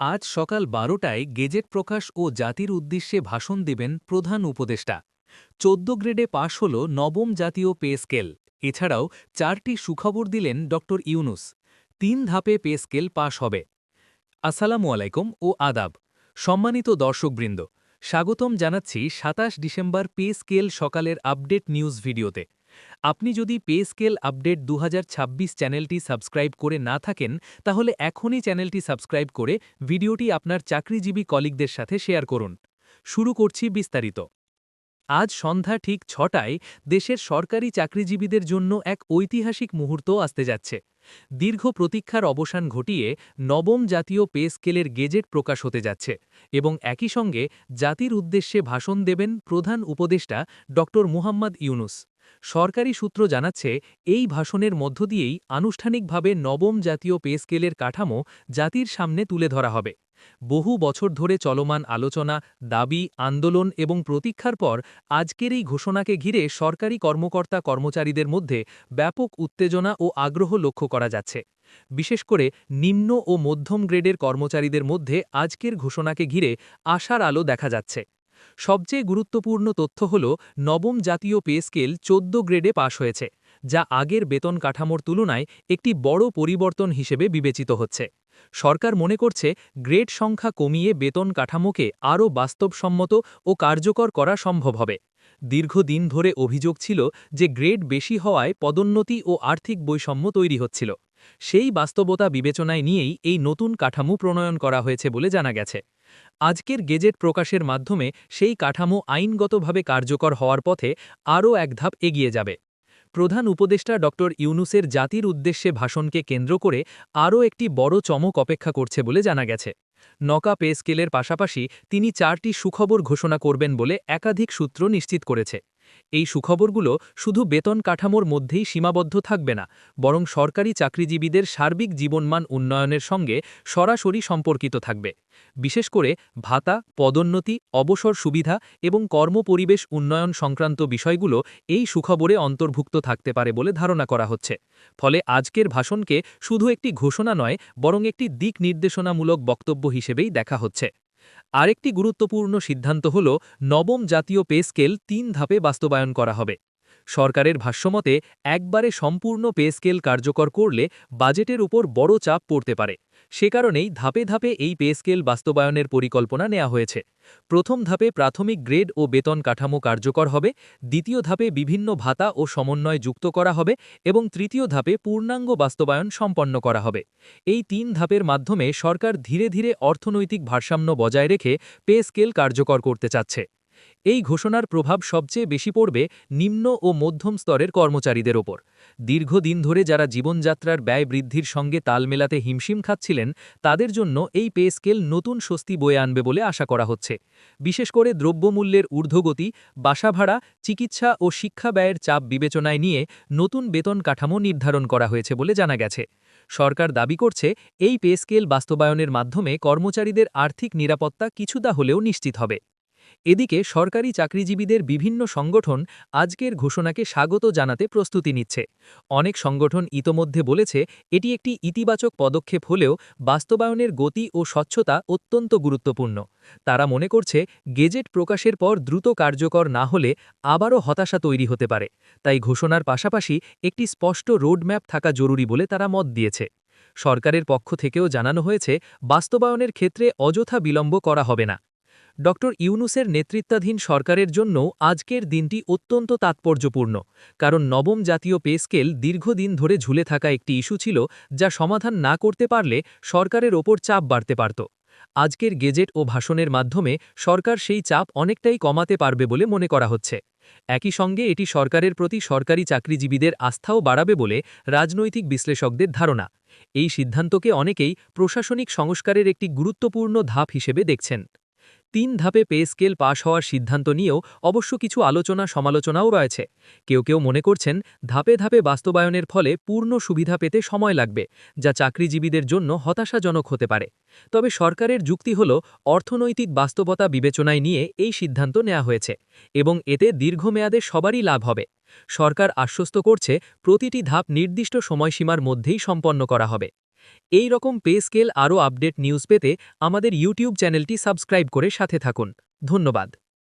আজ সকাল বারোটায় গেজেট প্রকাশ ও জাতির উদ্দেশ্যে ভাষণ দেবেন প্রধান উপদেষ্টা। চোদ্দ গ্রেডে পাশ হল নবম জাতীয় পে স্কেল। এছাড়াও চারটি সুখবর দিলেন ড. ইউনুস। তিন ধাপে পে স্কেল পাশ হবে। আসসালামু আলাইকুম ও আদাব। সম্মানিত দর্শকবৃন্দ, স্বাগতম জানাচ্ছি সাতাশ ডিসেম্বর পে স্কেল সকালের আপডেট নিউজ ভিডিওতে। আপনি যদি পে স্কেল আপডেট দু হাজার ছাব্বিশ চ্যানেলটি সাবস্ক্রাইব করে না থাকেন, তাহলে এখনই চ্যানেলটি সাবস্ক্রাইব করে ভিডিওটি আপনার চাকরিজীবী কলিগদের সাথে শেয়ার করুন। শুরু করছি বিস্তারিত। আজ সন্ধ্যা ঠিক ছটায় দেশের সরকারি চাকরিজীবীদের জন্য এক ঐতিহাসিক মুহূর্ত আসতে যাচ্ছে। দীর্ঘ প্রতীক্ষার অবসান ঘটিয়ে নবম জাতীয় পে স্কেলের গেজেট প্রকাশ হতে যাচ্ছে এবং একই সঙ্গে জাতির উদ্দেশ্যে ভাষণ দেবেন প্রধান উপদেষ্টা ড মুহাম্মদ ইউনুস। সরকারি সূত্র জানাচ্ছে, এই ভাষণের মধ্য দিয়েই আনুষ্ঠানিকভাবে নবম জাতীয় পে স্কেলের কাঠামো জাতির সামনে তুলে ধরা হবে। বহু বছর ধরে চলমান আলোচনা, দাবি, আন্দোলন এবং প্রতীক্ষার পর আজকের এই ঘোষণাকে ঘিরে সরকারি কর্মকর্তা কর্মচারীদের মধ্যে ব্যাপক উত্তেজনা ও আগ্রহ লক্ষ্য করা যাচ্ছে। বিশেষ করে নিম্ন ও মধ্যম গ্রেডের কর্মচারীদের মধ্যে আজকের ঘোষণাকে ঘিরে আশার আলো দেখা যাচ্ছে। সবচেয়ে গুরুত্বপূর্ণ তথ্য হল, নবম জাতীয় পে স্কেল চোদ্দ গ্রেডে পাশ হয়েছে, যা আগের বেতন কাঠামোর তুলনায় একটি বড় পরিবর্তন হিসেবে বিবেচিত হচ্ছে। সরকার মনে করছে, গ্রেড সংখ্যা কমিয়ে বেতন কাঠামোকে আরও বাস্তবসম্মত ও কার্যকর করা সম্ভব হবে। দীর্ঘদিন ধরে অভিযোগ ছিল যে গ্রেড বেশি হওয়ায় পদোন্নতি ও আর্থিক বৈষম্য তৈরি হচ্ছিল। সেই বাস্তবতা বিবেচনায় নিয়েই এই নতুন কাঠামো প্রণয়ন করা হয়েছে বলে জানা গেছে। আজকের গেজেট প্রকাশের মাধ্যমে সেই কাঠামো আইনগতভাবে কার্যকর হওয়ার পথে আরও এক ধাপ এগিয়ে যাবে। প্রধান উপদেষ্টা ড. ইউনুসের জাতির উদ্দেশ্যে ভাষণকে কেন্দ্র করে আরও একটি বড় চমক অপেক্ষা করছে বলে জানা গেছে। নকা পে স্কেলের পাশাপাশি তিনি চারটি সুখবর ঘোষণা করবেন বলে একাধিক সূত্র নিশ্চিত করেছে। এই সুখবরগুলো শুধু বেতন কাঠামোর মধ্যেই সীমাবদ্ধ থাকবে না, বরং সরকারি চাকরিজীবীদের সার্বিক জীবনমান উন্নয়নের সঙ্গে সরাসরি সম্পর্কিত থাকবে। বিশেষ করে ভাতা, পদোন্নতি, অবসর সুবিধা এবং কর্মপরিবেশ উন্নয়ন সংক্রান্ত বিষয়গুলো এই সুখবরে অন্তর্ভুক্ত থাকতে পারে বলে ধারণা করা হচ্ছে। ফলে আজকের ভাষণকে শুধু একটি ঘোষণা নয়, বরং একটি দিক নির্দেশনামূলক বক্তব্য হিসেবেই দেখা হচ্ছে। আরেকটি গুরুত্বপূর্ণ সিদ্ধান্ত হল নবম জাতীয় পে স্কেল তিন ধাপে বাস্তবায়ন করা হবে। সরকারের ভাষ্যমতে, একবারে সম্পূর্ণ পে স্কেল কার্যকর করলে বাজেটের উপর বড় চাপ পড়তে পারে। সে কারণেই ধাপে ধাপে এই পে স্কেল বাস্তবায়নের পরিকল্পনা নেওয়া হয়েছে। প্রথম ধাপে প্রাথমিক গ্রেড ও বেতন কাঠামো কার্যকর হবে, দ্বিতীয় ধাপে বিভিন্ন ভাতা ও সমন্বয় যুক্ত করা হবে এবং তৃতীয় ধাপে পূর্ণাঙ্গ বাস্তবায়ন সম্পন্ন করা হবে। এই তিন ধাপের মাধ্যমে সরকার ধীরে ধীরে অর্থনৈতিক ভারসাম্য বজায় রেখে পে স্কেল কার্যকর করতে চাচ্ছে। এই ঘোষণার প্রভাব সবচেয়ে বেশি পড়বে নিম্ন ও মধ্যম স্তরের কর্মচারীদের ওপর। দীর্ঘদিন ধরে যারা জীবনযাত্রার ব্যয় বৃদ্ধির সঙ্গে তাল মেলাতে হিমশিম খাচ্ছিলেন, তাদের জন্য এই পে স্কেল নতুন স্বস্তি বয়ে আনবে বলে আশা করা হচ্ছে। বিশেষ করে দ্রব্যমূল্যের ঊর্ধ্বগতি, বাসা ভাড়া, চিকিৎসা ও শিক্ষা ব্যয়ের চাপ বিবেচনায় নিয়ে নতুন বেতন কাঠামো নির্ধারণ করা হয়েছে বলে জানা গেছে। সরকার দাবি করছে, এই পে স্কেল বাস্তবায়নের মাধ্যমে কর্মচারীদের আর্থিক নিরাপত্তা কিছুটা হলেও নিশ্চিত হবে। এদিকে সরকারি চাকরিজীবীদের বিভিন্ন সংগঠন আজকের ঘোষণাকে স্বাগত জানাতে প্রস্তুতি নিচ্ছে। অনেক সংগঠন ইতোমধ্যে বলেছে, এটি একটি ইতিবাচক পদক্ষেপ হলেও বাস্তবায়নের গতি ও স্বচ্ছতা অত্যন্ত গুরুত্বপূর্ণ। তারা মনে করছে, গেজেট প্রকাশের পর দ্রুত কার্যকর না হলে আবারও হতাশা তৈরি হতে পারে। তাই ঘোষণার পাশাপাশি একটি স্পষ্ট রোডম্যাপ থাকা জরুরি বলে তারা মত দিয়েছে। সরকারের পক্ষ থেকেও জানানো হয়েছে, বাস্তবায়নের ক্ষেত্রে অযথা বিলম্ব করা হবে না। ড. ইউনুসের নেতৃত্বাধীন সরকারের জন্য আজকের দিনটি অত্যন্ত তাৎপর্যপূর্ণ, কারণ নবম জাতীয় পে স্কেল দীর্ঘদিন ধরে ঝুলে থাকা একটি ইস্যু ছিল যা সমাধান না করতে পারলে সরকারের ওপর চাপ বাড়তে পারত। আজকের গেজেট ও ভাষণের মাধ্যমে সরকার সেই চাপ অনেকটাই কমাতে পারবে বলে মনে করা হচ্ছে। একই সঙ্গে এটি সরকারের প্রতি সরকারি চাকরিজীবীদের আস্থাও বাড়াবে বলে রাজনৈতিক বিশ্লেষকদের ধারণা। এই সিদ্ধান্তকে অনেকেই প্রশাসনিক সংস্কারের একটি গুরুত্বপূর্ণ ধাপ হিসেবে দেখছেন। তিন ধাপে পে স্কেল পাশ হওয়ার সিদ্ধান্ত নিয়েও অবশ্য কিছু আলোচনা সমালোচনাও রয়েছে। কেউ কেউ মনে করছেন, ধাপে ধাপে বাস্তবায়নের ফলে পূর্ণ সুবিধা পেতে সময় লাগবে, যা চাকরিজীবীদের জন্য হতাশাজনক হতে পারে। তবে সরকারের যুক্তি হল, অর্থনৈতিক বাস্তবতা বিবেচনায় নিয়ে এই সিদ্ধান্ত নেওয়া হয়েছে, এবং এতে দীর্ঘমেয়াদে সবারই লাভ হবে। সরকার আশ্বস্ত করছে, প্রতিটি ধাপ নির্দিষ্ট সময়সীমার মধ্যেই সম্পন্ন করা হবে। এই রকম পে স্কেল আরও আপডেট নিউজ পেতে আমাদের ইউটিউব চ্যানেলটি সাবস্ক্রাইব করে সাথে থাকুন। ধন্যবাদ।